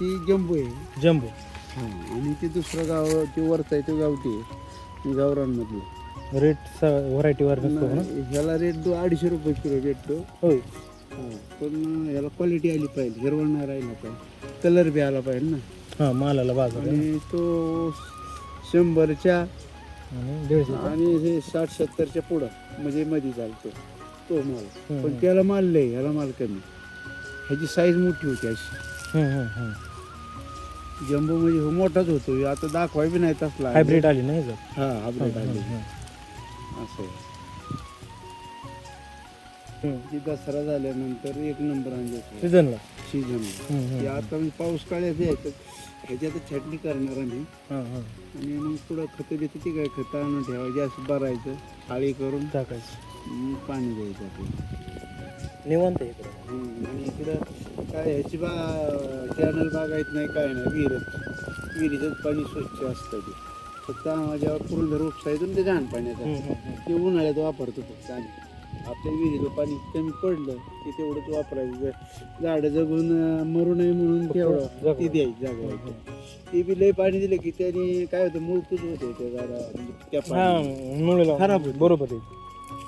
ही जंबू आहे. जम्बो. हां आणि ते दुसरं गाव ते वरचं आहे ते गावठी आहे गावरांमधलं रेट व्हरायटीवर नसतो ना? ह्याला रेट दो अडीचशे रुपये किलो भेटतो होय. पण ह्याला क्वालिटी आली पाहिजे हिरवळ नाही राहिला पाहिजे. कलर बी आला पाहिजे ना. हां मालाला बाजार आहे. आणि तो शंभरच्या आणि दीडशे आणि हे साठ सत्तरच्या पुढं म्हणजे मध्ये चालतो तो माल. पण त्याला माल लय ह्याला माल कमी. ह्याची साईज मोठी होती अशी. जम्बो म्हणजे हो मोठाच होतो. आता दाखवाय बी नाही तसला हायब्रिड आली नाही हा हायब्रिड असं आहे. की दसरा झाल्यानंतर एक नंबर आणले सीझनला सीझन. ते आता मी पाऊस काळ्यात यायचं ह्याच्यात छाटणी करणार आम्ही. हां हां. आणि मग पुढं खतं देते ती काय खतं आणून ठेवायची असं भरायचं थाळी करून. टाकायचं. मग पाणी द्यायचं आपलं. निवांत इकडं. आणि इकडं काय ह्याची बा चॅनल बागायत नाही काय नाही. विहिरच विहिरीचंच पाणी स्वच्छ असतं ते. फक्त जेव्हा पुरंदर उपसायचं ते घाण पाण्याचं. ते उन्हाळ्यात वापरतो फक्त आम्ही. आपल्या विहिरीचं पाणी कमी पडलं की तेवढंच वापरायचं. झाडं जगून मरू नये म्हणून तेवढं. ती द्यायची जागवायचं. ते बी लय पाणी दिलं की त्याने काय होतं मूळकूच होते त्या झाडा म्हणजे त्या हा पाण्याने. मुळेला खराब होते. बरोबर आहे.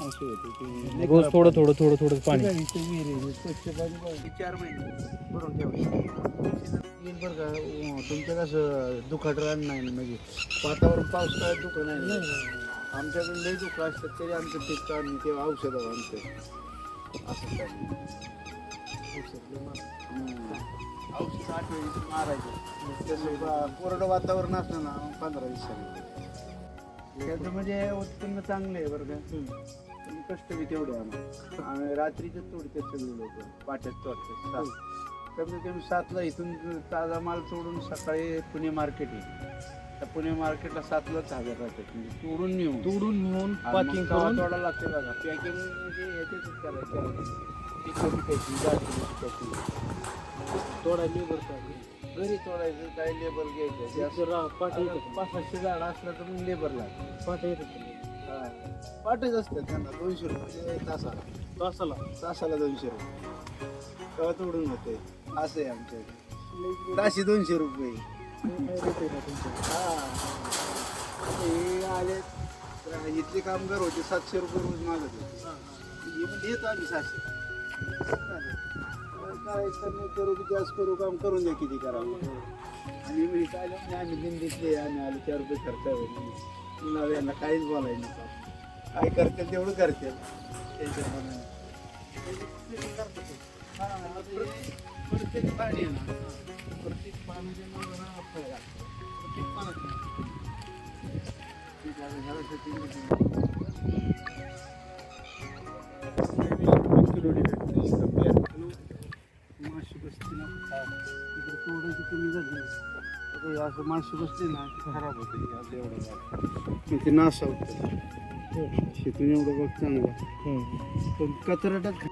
असं होतं ते. लय रोज खराब. थोडं थोडं थोडं थोडं पाणी. पाणी ते विहिरीने स्वच्छ पाणी बघ, चार महिने भरून ठेवायचं येईल बरं का अं, तुमचं कसं दुखाट रान नाही म्हणजे वातावरण पाऊस काय दुखं नाही. आमच्याकडे लय दुःख असतात तरी आमचं पीक काढून ते औषध आमचं असं काय? हम्म. औषध आठ वेळेस मारायचं तसं बा- कोरडं वातावरण असलं ना पंधरा दिवसांनी. त्याचं म्हणजे उत्पन्न चांगलं आहे बरं का. कष्ट बी तेवढे आम्हाला आणि रात्रीचं तोडते सगळे लोक पाट्यात तोडतात सात. कमीत कमी सातला इथून ताजा माल तोडून सकाळी पुणे मार्केट आहे. त्या पुणे मार्केटला सातलाच हजर राहतात. म्हणजे तोडून नेऊन. तोडून नेऊन पॅकिंग करून? तोडायला लागते बघा. पॅकिंग म्हणजे याच्यातच करायचं. पिकाची पॅकिंग जातीची पॅकिंग तोडायला लेबर पाहिजे घरी तोडायचं काय लेबर घ्यायचं. जास्त पाठी आता पाच सातशे झाड असलं तर मग लेबर लागतं. पाठी येतात पाठच असतात त्यांना. दोनशे रुपये तासाला. तासाला? तासाला दोनशे रुपये. तेव्हा तोडून होते. असं आहे आमच्या इथे. ताशी दोनशे रुपये. हा आले इथले कामगार होते सातशे रुपये रोज मागत होते हे. आम्ही सातशे काय करू की जास्त करू काम करून द्या किती करावं आणि मी काय म्हणजे आम्ही दिंडीतले आम्ही आलो चार रुपये खर्च होईल नव्या यांना काहीच बोलायचं नका काय करते तेवढं करते त्यांच्या मनाने प्रत्येक- पाणी आहे ना प्रत्येक पाणी माशी बसते ना इकडे तोडायची कमी झाली तर असं माशी बसली ना की खराब होते. असं एवढं नासावतं शेतून एवढं बघ चांगलं. पण कचराटाच